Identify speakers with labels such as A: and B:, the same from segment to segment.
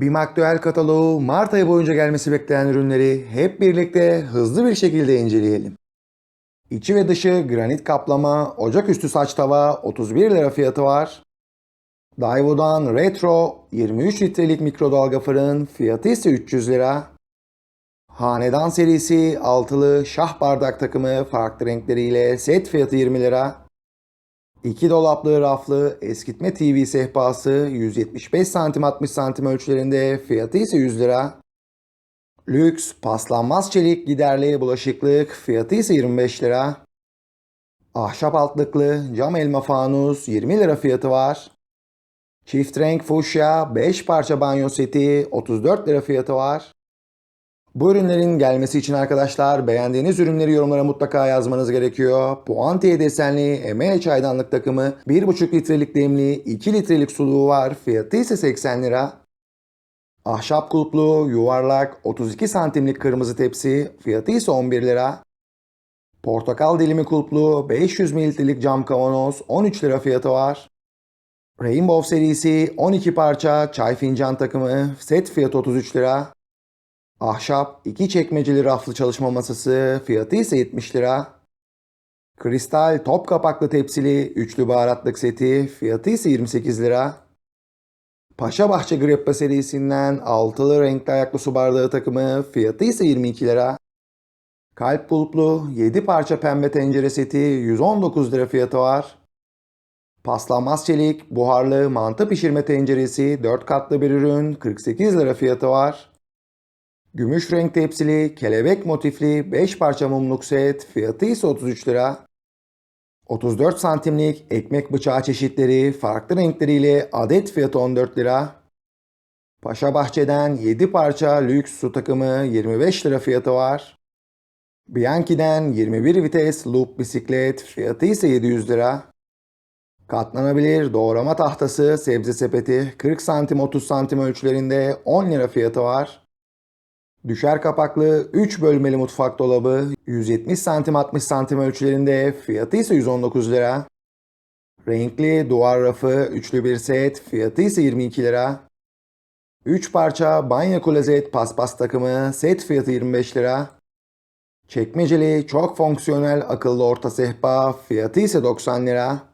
A: BİM Aktüel kataloğu Mart ayı boyunca gelmesi beklenen ürünleri hep birlikte hızlı bir şekilde inceleyelim. İçi ve dışı granit kaplama, ocaküstü saç tava 31 lira fiyatı var. Daewoo'dan Retro 23 litrelik mikrodalga fırın fiyatı ise 300 lira. Hanedan serisi altılı şah bardak takımı farklı renkleriyle set fiyatı 20 lira. İki dolaplı raflı eskitme TV sehpası 175 santim 60 santim ölçülerinde fiyatı ise 100 lira. Lüks paslanmaz çelik giderli bulaşıklık fiyatı ise 25 lira. Ahşap altlıklı cam elma fanus 20 lira fiyatı var. Çift renk fuşya 5 parça banyo seti 34 lira fiyatı var. Bu ürünlerin gelmesi için arkadaşlar beğendiğiniz ürünleri yorumlara mutlaka yazmanız gerekiyor. Puantiye desenli emeğe çaydanlık takımı 1,5 litrelik demli 2 litrelik suluğu var. Fiyatı ise 80 lira. Ahşap kulplu yuvarlak 32 santimlik kırmızı tepsi fiyatı ise 11 lira. Portakal dilimi kulplu 500 mililitrelik cam kavanoz 13 lira fiyatı var. Rainbow serisi 12 parça çay fincan takımı set fiyatı 33 lira. Ahşap iki çekmeceli raflı çalışma masası fiyatı ise 70 lira. Kristal top kapaklı tepsili üçlü baharatlık seti fiyatı ise 28 lira. Paşa Bahçe Greppa serisinden altılı renkli ayaklı su bardağı takımı fiyatı ise 22 lira. Kalp bulutlu 7 parça pembe tencere seti 119 lira fiyatı var. Paslanmaz çelik buharlı mantı pişirme tenceresi 4 katlı bir ürün 48 lira fiyatı var. Gümüş renk tepsili, kelebek motifli 5 parça mumluk set fiyatı ise 33 lira. 34 santimlik ekmek bıçağı çeşitleri farklı renkleriyle adet fiyatı 14 lira. Paşa Bahçe'den 7 parça lüks su takımı 25 lira fiyatı var. Bianchi'den 21 vites loop bisiklet fiyatı ise 700 lira. Katlanabilir doğrama tahtası sebze sepeti 40 santim 30 santim ölçülerinde 10 lira fiyatı var. Düşer kapaklı 3 bölmeli mutfak dolabı 170 santim 60 santim ölçülerinde fiyatı ise 119 lira. Renkli duvar rafı üçlü bir set fiyatı ise 22 lira. 3 parça banyo klozet paspas takımı set fiyatı 25 lira. Çekmeceli çok fonksiyonel akıllı orta sehpa fiyatı ise 90 lira.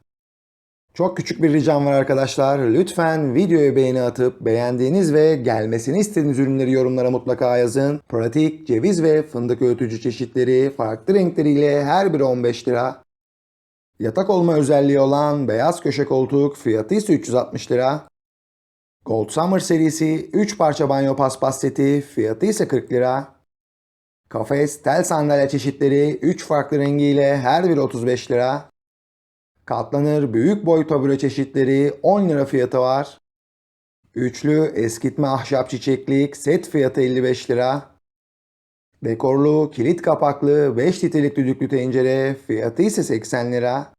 A: Çok küçük bir ricam var arkadaşlar. Lütfen videoya beğeni atıp beğendiğiniz ve gelmesini istediğiniz ürünleri yorumlara mutlaka yazın. Pratik, ceviz ve fındık öğütücü çeşitleri farklı renkleriyle her biri 15 lira. Yatak olma özelliği olan beyaz köşe koltuk fiyatı ise 360 lira. Gold Summer serisi 3 parça banyo paspas seti fiyatı ise 40 lira. Kafes tel sandalye çeşitleri 3 farklı rengiyle her biri 35 lira. Katlanır büyük boy tabure çeşitleri 10 lira fiyatı var. Üçlü eskitme ahşap çiçeklik set fiyatı 55 lira. Dekorlu kilit kapaklı 5 litrelik düdüklü tencere fiyatı ise 80 lira.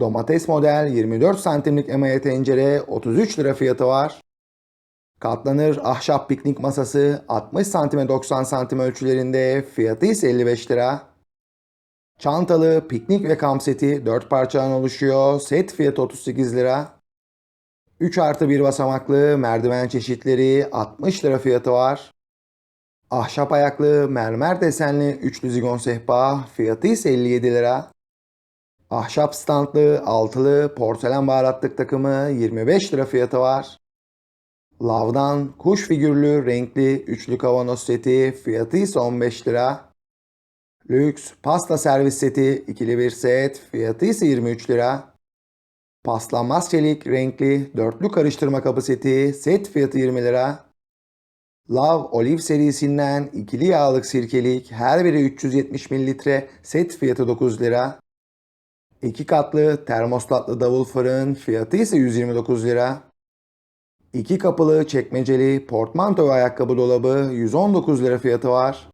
A: Domates model 24 santimlik emaye tencere 33 lira fiyatı var. Katlanır ahşap piknik masası 60 santime 90 santim ölçülerinde fiyatı ise 55 lira. Çantalı piknik ve kamp seti 4 parçadan oluşuyor. Set fiyatı 38 lira. 3 artı 1 basamaklı merdiven çeşitleri 60 lira fiyatı var. Ahşap ayaklı mermer desenli üçlü zigon sehpa fiyatı ise 57 lira. Ahşap standlı altılı porselen baharatlık takımı 25 lira fiyatı var. Lavdan kuş figürlü renkli üçlü kavanoz seti fiyatı ise 15 lira. Lüks pasta servis seti ikili bir set fiyatı ise 23 lira. Paslanmaz çelik renkli dörtlü karıştırma kabı seti set fiyatı 20 lira. Love Olive serisinden ikili yağlık sirkelik her biri 370 mililitre set fiyatı 9 lira. İki katlı termostatlı davul fırın fiyatı ise 129 lira. İki kapılı çekmeceli portmanto ve ayakkabı dolabı 119 lira fiyatı var.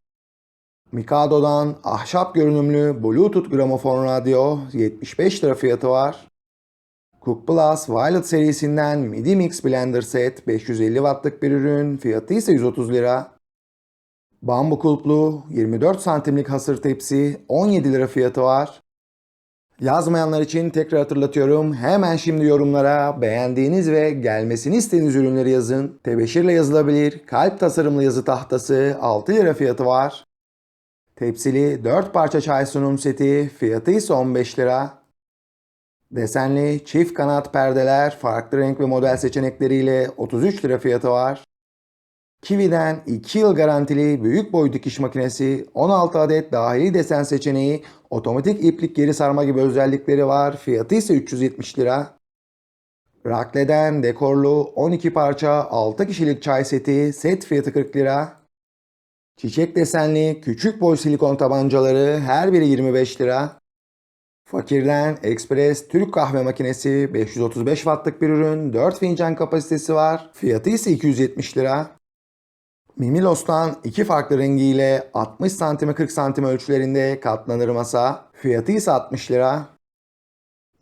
A: Mikado'dan ahşap görünümlü Bluetooth gramofon radyo 75 lira fiyatı var. Cook Plus Violet serisinden MIDI Mix Blender Set 550 wattlık bir ürün fiyatı ise 130 lira. Bambu kulplu 24 santimlik hasır tepsi 17 lira fiyatı var. Yazmayanlar için tekrar hatırlatıyorum. Hemen şimdi yorumlara beğendiğiniz ve gelmesini istediğiniz ürünleri yazın. Tebeşirle yazılabilir, kalp tasarımlı yazı tahtası 6 lira fiyatı var. Tepsili 4 parça çay sunum seti fiyatı ise 15 lira. Desenli çift kanat perdeler farklı renk ve model seçenekleriyle 33 lira fiyatı var. Kiwi'den 2 yıl garantili büyük boy dikiş makinesi, 16 adet dahili desen seçeneği, otomatik iplik geri sarma gibi özellikleri var. Fiyatı ise 370 lira. Rakle'den dekorlu 12 parça 6 kişilik çay seti, set fiyatı 40 lira. Çiçek desenli küçük boy silikon tabancaları her biri 25 lira. Fakirden Express Türk kahve makinesi 535 wattlık bir ürün, 4 fincan kapasitesi var. Fiyatı ise 270 lira. Mimilos'tan iki farklı rengiyle 60 cm 40 cm ölçülerinde katlanır masa. Fiyatı ise 60 lira.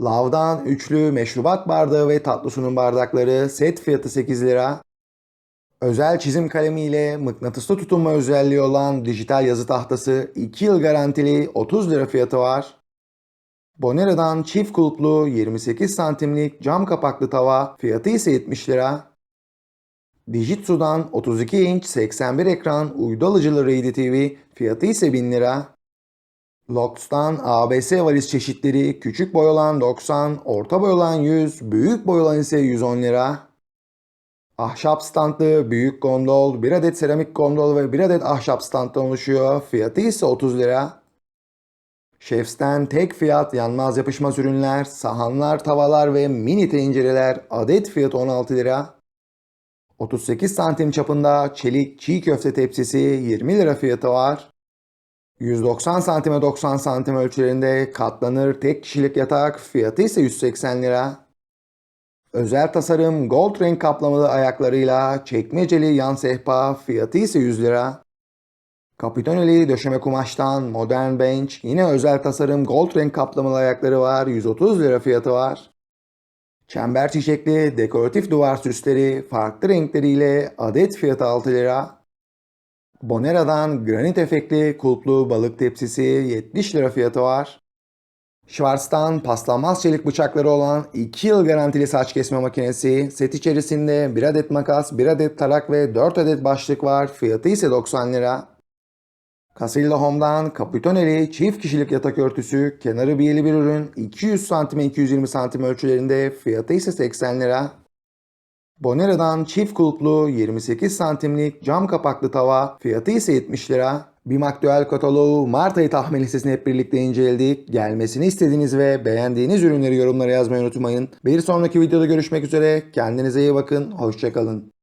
A: Lav'dan üçlü meşrubat bardağı ve tatlı sunum bardakları set fiyatı 8 lira. Özel çizim kalemiyle mıknatıslı tutunma özelliği olan dijital yazı tahtası 2 yıl garantili 30 lira fiyatı var. Bonera'dan çift kulplu 28 santimlik cam kapaklı tava fiyatı ise 70 lira. Dijitsu'dan 32 inç 81 ekran uydu alıcılı Ready TV fiyatı ise 1000 lira. Lox'tan ABS valiz çeşitleri küçük boy olan 90, orta boy olan 100, büyük boy olan ise 110 lira. Ahşap standlı büyük gondol, 1 adet seramik gondol ve 1 adet ahşap standtan oluşuyor. Fiyatı ise 30 lira. Chefs'ten tek fiyat yanmaz yapışmaz ürünler, sahanlar, tavalar ve mini tencereler adet fiyatı 16 lira. 38 santim çapında çelik çiğ köfte tepsisi 20 lira fiyatı var. 190 santime 90 santim ölçülerinde katlanır tek kişilik yatak fiyatı ise 180 lira. Özel tasarım gold renk kaplamalı ayaklarıyla çekmeceli yan sehpa fiyatı ise 100 lira. Kapitoneli döşeme kumaştan modern bench yine özel tasarım gold renk kaplamalı ayakları var 130 lira fiyatı var. Çember çiçekli dekoratif duvar süsleri farklı renkleriyle adet fiyatı 6 lira. Bonera'dan granit efektli kulplu balık tepsisi 70 lira fiyatı var. Schwarz'tan paslanmaz çelik bıçakları olan 2 yıl garantili saç kesme makinesi, set içerisinde 1 adet makas, 1 adet tarak ve 4 adet başlık var. Fiyatı ise 90 lira. Casilda Home'dan Capitoneli çift kişilik yatak örtüsü, kenarı biyeli bir ürün, 200 cm 220 cm ölçülerinde, fiyatı ise 80 lira. Bonera'dan çift kulplu 28 santimlik cam kapaklı tava, fiyatı ise 70 lira. BİM Aktüel kataloğu Mart ayı tahmin listesini hep birlikte inceledik. Gelmesini istediğiniz ve beğendiğiniz ürünleri yorumlara yazmayı unutmayın. Bir sonraki videoda görüşmek üzere. Kendinize iyi bakın. Hoşçakalın.